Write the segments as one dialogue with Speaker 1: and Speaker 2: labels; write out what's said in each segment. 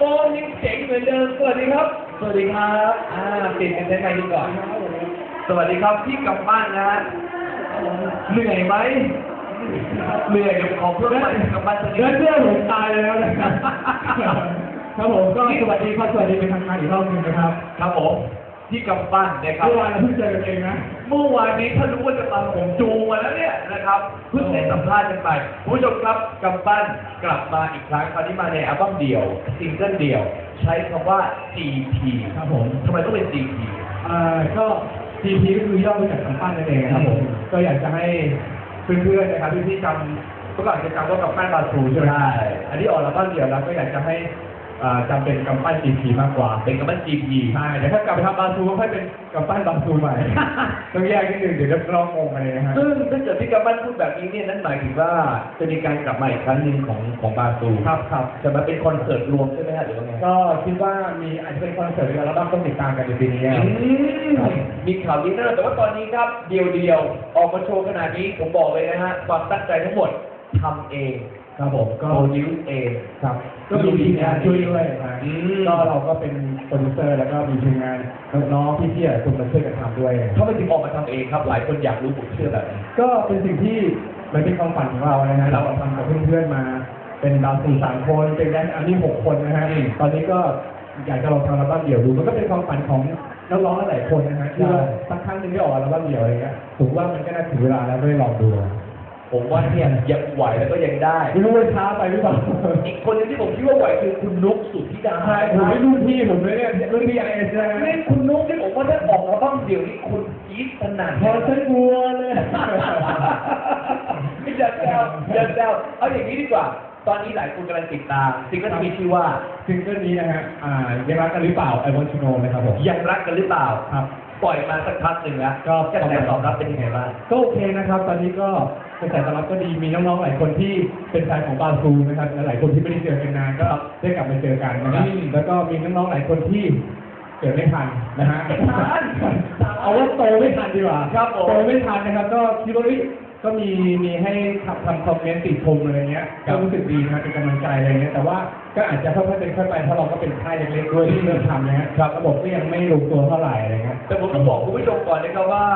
Speaker 1: โฟนยังเจ๋งเหมือนเดิมสวัสดีครับ สวัสดีครับอ่าติดกันได้ไหมดีก่อน สวัสดีครับพี่กำปั้นนะฮะเหนื่อยไหมเหนื่อยเดี๋ยวขอเพิ่มไปกำปั้นสักนิ
Speaker 2: เพื่อน
Speaker 1: ด
Speaker 2: เพื่อนผมตายแล้วนะครับครับผมก็สวัสดีครับสวัสดีเป็นทางการอีกรอบหนึงนะครับ
Speaker 1: ครับผมพี่กำปั้นนะครับ
Speaker 2: เมื่อวานเราเพิ่งเจอกันเองนะ
Speaker 1: เมื่อวานนี้ถ้ารู้ว่าจะมา นี่ยนะครับเพิ่งได้สัมภาษณ์กันไปคุณผู้ชมครับกำปั้นกลับมาอีกครั้งคราวนี้มาในอัลบั้มเดี่ยวซิงเกิลเดี่ยว ใช้คำว่า GP
Speaker 2: ครับผม
Speaker 1: ทำไมต้องเป็น GP
Speaker 2: อ่าก็ GP ก็คือย่อมาจากคำปั้นนั่นเองนะครับผมก็อยากจะให้เพื่อนๆนะครับพี่ๆจำเมื่อก่อนจะจำว่าคำปั้นบาซูใช่ไหม
Speaker 1: ใช่
Speaker 2: อันนี้ออกแล้วบ้านเดียวแล้วก็อยากจะให้ อ่าจำเป็นกำปั้น GP มากกว่า
Speaker 1: เป็นคำว่า GP
Speaker 2: ใช่เดี๋ยวถ้ากลับไปทำบาซูก็ค่อยเป็นกำปั้นบาซูใหม่ ต้องแยกนิดนึงเดี๋ยวจะลองงงอะไรนะฮะ
Speaker 1: ซึ่งถ้าเกิดพี่กำปั้นพูดแบบนี้เนี่ยนั่นหมายถึงว่าจะมีการกลับมาอีกครั้งหนึ่งของของบาซู
Speaker 2: ครับครับ
Speaker 1: จะมาเป็นคอนเสิร์ตรวมใช่ไหมฮะหรือว่าไง
Speaker 2: ก็คิดว่ามีอาจจะเป็นคอนเสิร์ตหรืออัลบั้มต้องติดตามกันในปีนี้
Speaker 1: อื
Speaker 2: ครับ
Speaker 1: มมีข่าวดีแน่นอนแต่ว่าตอนนี้ครับเดียวเดียวๆออกมาโชว์ขนาดนี้ผมบอกเลยนะฮะความตั้งใจทั้งหมดทำเอง
Speaker 2: ครับผม
Speaker 1: โป
Speaker 2: ก็
Speaker 1: รดิวซ์เอง
Speaker 2: ครับก็มีทีมงานช่วยด้วยนะ
Speaker 1: อืม
Speaker 2: ก็เราก็เป็นโปรดิวเซอร์แล้วก็มีทีมงานน้องๆพี่ๆหลายคนมาช่วยกันทำด้วย
Speaker 1: เขาไม่ถึงออกมาทำเองครับ หลายคนอยากรู้ผมเชื่อแบบนี้
Speaker 2: ก็เป็นสิ่งที่มันเป็นความฝันของเรานะฮะเราทำกับเพื่อนๆมา เป็นดาวสี่สามคนเป็นแดนอันนี้หกคนนะฮะ
Speaker 1: อืม
Speaker 2: ตอนนี้ก็อยากจะลองทำอัลบั้มเดี่ยวดูมันก็เป็นความฝันของน้องๆหลายๆคนนะฮะที่ว่าสักครั้งหนึงได้ออกอัลบั้มเดี่ยวอะไรเงี้ยผมว่ามันก็น่าถึงเวลาแล้วได้ลองดู
Speaker 1: ผมว่าเนี่ยยังไหวแล้วก็ยังได้
Speaker 2: ไม่รู้ว่าช้าไปหรือเปล่า
Speaker 1: อีกคนหนึงที่ผมคิดว่าไหวคือคุณนุ๊กสุธิดา
Speaker 2: ใช่ผมไม่รุ่นพี่ผมเลยเนี่ยรุ่นพี่ไอเอสนะ
Speaker 1: นี่คุณนุ๊กที่ผมว่าถ้าออกมาบ้างเดี๋ยวนี้คุณกรี๊ดสนั่น
Speaker 2: พอฉันกลัวเลย
Speaker 1: ไม่จะแซวจะแซวเอาอย่างนี้ดีกว่า ตอนนี้หลายคนกำลังติดตามซิงเกิลที่มีชื่อว่า
Speaker 2: ซิงเกิลนี้นะฮะอ่ายังรักกันหรือเปล่าไอวอนชูโนนะครับผม
Speaker 1: ยังรักกันหรือเปล่า
Speaker 2: ครับ
Speaker 1: ปล่อยมาสักพักหนึ่งแล้ว
Speaker 2: ก็
Speaker 1: กระแสตอบรับเป็นยังไงบ้าง
Speaker 2: ก็โอเคนะครับ ตอนนี้ก็ กระแสตอบรับก็ดีมีน้องๆหลายคนที่เป็นแฟนของบาซูนะครับและหลายคนที่ไม่ได้เจอกันนานก็ได้กลับมาเจอกันนะครับ
Speaker 1: อืม
Speaker 2: แล้วก็มีน้องๆหลายคนที่เกิดไม่ทันนะฮะ
Speaker 1: ไม่ทัน
Speaker 2: เอาว่าโตไม่ทันดีกว่า
Speaker 1: ครับผม
Speaker 2: โตไม่ทันนะครับ ก็คิดว่าเอ้ยก็มีมีให้ทำทำคอมเมนต์ติชมอะไรเงี้ย
Speaker 1: ครั
Speaker 2: ก็
Speaker 1: บ
Speaker 2: รู้สึกดีนะครับเป็นกำลังใจอะไรเงี้ยแต่ว่าก็อาจจะค่อยๆเป็นค่อยไปเพราะเราก็เป็นค่ายเล็กๆด้วยที่เริ่มทำนะฮะระบบก็ยังไม่ลงตัวเท่าไหร่อะไรเงี้ย
Speaker 1: แต่ผมต้องบอกคุณผู้ชมก่อนนะครับว่า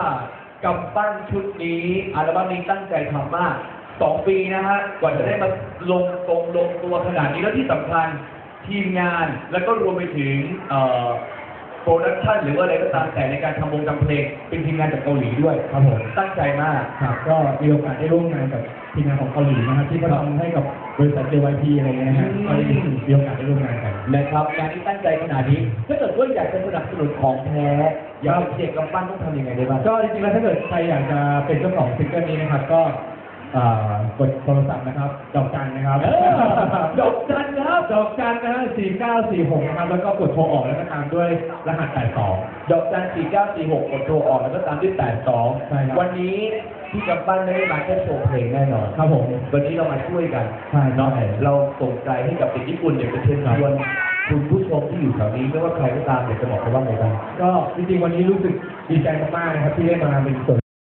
Speaker 1: กำปั้นชุดนี้อัลบั้มนี้ตั้งใจทำมากสองปีนะฮะกว่าจะได้มาลงตรงลงตัวขนาดนี้แล้วที่สำคัญทีมงานแล้วก็รวมไปถึงเอ่อโปรดักชันหรือว่าอะไรก็ตามแต่ในการทำวงทำเพลงเป็นทีมงานจากเกาหลีด้วย
Speaker 2: ครับผม
Speaker 1: ตั้งใจมาก
Speaker 2: ครับก็มีโอกาสได้ร่วมงานกับ ทีมงานของเกาหลีนะครับที่เขาทำให้กับบริษัท JYP อะไรเงี้ยนะฮะ
Speaker 1: อืม
Speaker 2: ก็ได้มีโอกาสได้ร่วมงานกัน
Speaker 1: นะครับงานที่ตั้งใจขนาดนี้ถ้าเกิดว่าอยากจะสนับสนุนของแท้อยากจะเชียร์กำปั้นต้องทำยังไงได้บ้าง
Speaker 2: ก็จริงๆแล้วถ้าเกิดใครอยากจะเป็นเจ้าของซิงเกิลนี้นะครับก็อ่า กดโทรศัพท์นะครับ ดอกจันนะครับ
Speaker 1: เออดอกจันครับ
Speaker 2: ดอกจันนะฮะ4946นะครับ แล้วก็กดโทรออกแล้วก็ตามด้วยรหัส82
Speaker 1: ดอกจัน4946กดโทรออกแล้วก็ตามด้วย
Speaker 2: ใช่ครับ
Speaker 1: 82วันนี้พี่กำปั้นไม่ได้มาแค่โชว์เพลงแน่นอน
Speaker 2: ครับผม
Speaker 1: วันนี้เรามาช่วยกัน
Speaker 2: ใช่
Speaker 1: เนาะ
Speaker 2: ใช่
Speaker 1: เราส่งใจให้กับเด็กญี่ปุ่นอยากจะเชิญชวนคุณผู้ชมที่อยู่แถวนี้ไม่ว่าใครก็ตามอยากจะบอกเขาว่าไงบ้าง
Speaker 2: ก็จริงๆวันนี้รู้สึกดีใจมากๆนะครับที่ได้มาเป็นส่วน